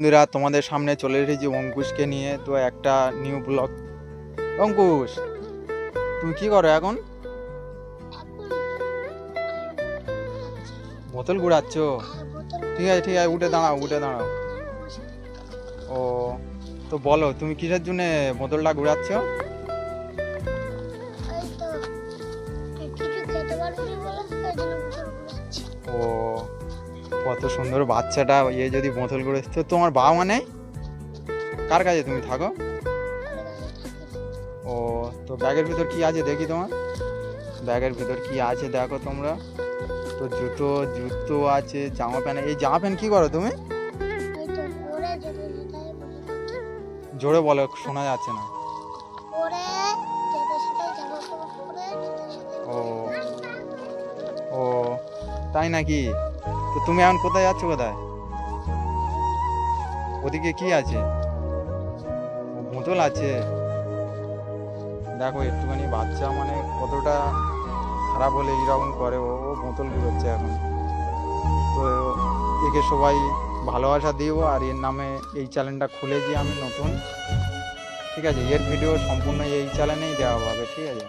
বন্ধুরা, তোমাদের সামনে চলে এসেছি অঙ্কুশকে নিয়ে। তো একটা নিউ ব্লগ অঙ্কুশ, তুমি কি করো এখন? বোতল ঘুরাচ্ছ? ঠিক আছে ঠিক আছে, উঠে দাঁড়াও উঠে দাঁড়াও। ও, তো বলো, তুমি কিসের জন্য বোতলটা ঘুরাচ্ছ? ও কত সুন্দর বাচ্চাটা ইয়ে যদি বোতল করে তো তোমার বাবা মা নেই? কার কাছে তুমি থাকো? ও, তো ব্যাগের ভিতর কি আছে দেখি তোমার? ব্যাগের ভিতর কি আছে দেখো তোমরা। তো জুতো জুতো আছে, জামা প্যান্ট, এই জামা প্যান্ট কি করো তুমি? জোরে বলো, শোনা যাচ্ছে না। ও ও, তাই নাকি? তো তুমি এখন কোথায় যাচ্ছ কোথায়? ওদিকে কি আছে? বোতল আছে। দেখো, একটুখানি বাচ্চা মানে কতটা খারাপ হলে এইরকম করে। ও ও বোতল ঘুরোচ্ছে এখন। তো একে সবাই ভালোবাসা দিও, আর এর নামে এই চ্যানেলটা খুলে খুলেছি আমি নতুন। ঠিক আছে, এর ভিডিও সম্পূর্ণ এই চ্যানেলেই দেওয়া হবে, ঠিক আছে?